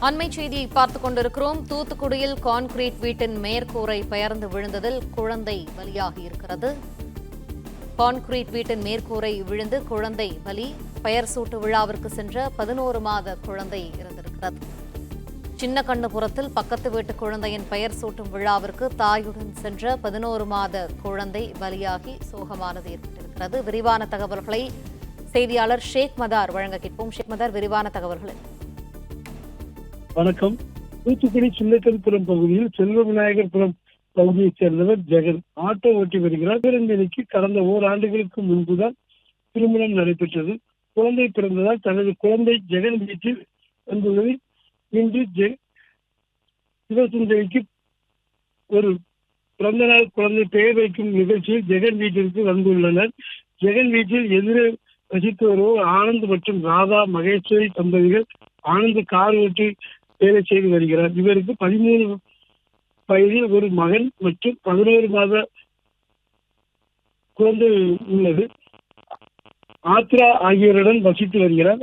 அண்மை செய்தியை பார்த்துக் கொண்டிருக்கிறோம். தூத்துக்குடியில் கான்கிரீட் வீட்டின் மேற்கூரை பெயர்ந்து விழுந்ததில் குழந்தை பலியாகி இருக்கிறது. கான்கிரீட் வீட்டின் மேற்கூரை விழுந்து குழந்தை பலி பெயர் சூட்டு விழாவிற்கு சென்ற பதினோரு மாத குழந்தை இருந்திருக்கிறது சின்ன கண்ணுபுரத்தில் பக்கத்து வீட்டு குழந்தையின் பெயர் சூட்டும் விழாவிற்கு தாயுடன் சென்ற பதினோரு மாத குழந்தை பலியாகி சோகமானது ஏற்பட்டிருக்கிறது. விரிவான தகவல்களை செய்தியாளர் ஷேக் மதார் வழங்க கேட்போம். ஷேக் மதார் விரிவான தகவல்கள். வணக்கம். தூத்துக்குடி சின்னக்கல்புரம் பகுதியில் செல்வ விநாயகர்புரம் பகுதியைச் சேர்ந்தவர் ஜெகன். ஆட்டோ ஓட்டி வருகிறார். பிறந்தனிக்கு கடந்த ஓராண்டுகளுக்கு முன்புதான் திருமணம் நடைபெற்றது. குழந்தை பிறந்ததால் தனது குழந்தை ஜெகன் வீட்டில் வந்துள்ளது இன்று சிவசுந்தரிக்கு ஒரு பிறந்த நாள் குழந்தை பெயர் வைக்கும் நிகழ்ச்சியில் ஜெகன் வீட்டிற்கு வந்துள்ளனர். ஜெகன் வீட்டில் எதிரே வசித்து வருவோர் ஆனந்த் மற்றும் ராதா மகேஸ்வரி தம்பதிகள் ஆனந்த் கார் ஓட்டி வேலை செய்து வருகிறார். இவருக்கு பதிமூணு வயதில் ஒரு மகன் மற்றும் பதினோரு மாத குழந்தை உள்ளது. ஆத்ரா ஆகியோருடன் வசித்து வருகிறார்.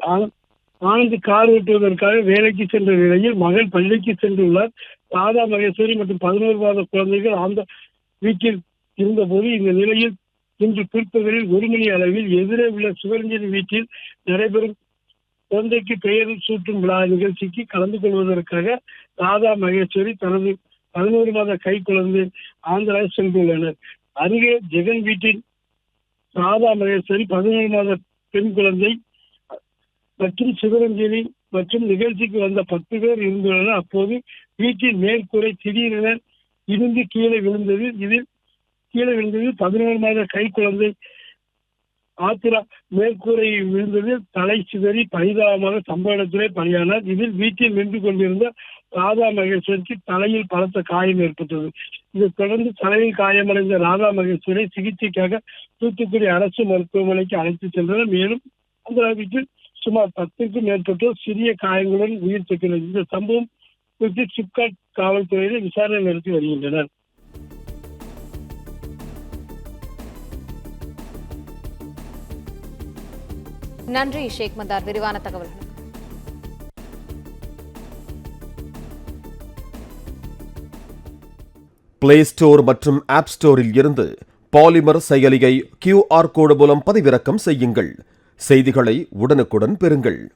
ஆனந்த் கார் ஓட்டுவதற்காக வேலைக்கு சென்ற நிலையில் மகள் பள்ளிக்கு சென்றுள்ளார். ராதா மகேஸ்வரி மற்றும் பதினோரு மாத குழந்தைகள் அந்த வீட்டில் இருந்தபோது இந்த நிலையில் இன்று பிற்பகலில் ஒரு மணி அளவில் எதிரே உள்ள சிவரஞ்சனி வீட்டில் நடைபெறும் குழந்தைக்கு பெயர் சூட்டும் விழா நிகழ்ச்சிக்கு கலந்து கொள்வதற்காக ராதா மகேஸ்வரி தனது பதினோரு மாத கை குழந்தை ஆந்திரா சென்றுள்ளனர் அருகே ஜெகன் வீட்டின் ராதா மகேஸ்வரி பதினோரு மாத பெண் குழந்தை மற்றும் சிவரஞ்சனி மற்றும் நிகழ்ச்சிக்கு வந்த பத்து பேர் இருந்துள்ளனர் அப்போது வீட்டின் மேற்கூரை திடீரென இருந்து கீழே விழுந்தது. இதில் கீழே விழுந்தது பதினோரு மாத கை குழந்தை ஆத்திரா மேற்கூரை விழுந்ததில் தலை சிதறி பரிதாபமாக சம்பவ இடத்திலே பலியானார். இதில் வீட்டில் நின்று கொண்டிருந்த ராதா மகேஸ்வரிக்கு தலையில் பலத்த காயம் ஏற்பட்டது. இதைத் தொடர்ந்து தலையில் காயமடைந்த ராதா மகேஸ்வரை சிகிச்சைக்காக தூத்துக்குடி அரசு மருத்துவமனைக்கு அழைத்து சென்றனர். மேலும் அந்த வீட்டில் சுமார் பத்திற்கும் மேற்பட்டோர் சிறிய காயங்களுடன் உயிர் தப்பினர். இந்த சம்பவம் குறித்து சிப்காட் காவல்துறையினர் விசாரணை நடத்தி வருகின்றனர். நன்றி ஷேக் மந்தார். விரிவான தகவல்கள் பிளே ஸ்டோர் மற்றும் ஆப் ஸ்டோரில் இருந்து பாலிமர் செயலியை கியூஆர் கோடு மூலம் பதிவிறக்கம் செய்யுங்கள். செய்திகளை உடனுக்குடன் பெறுங்கள்.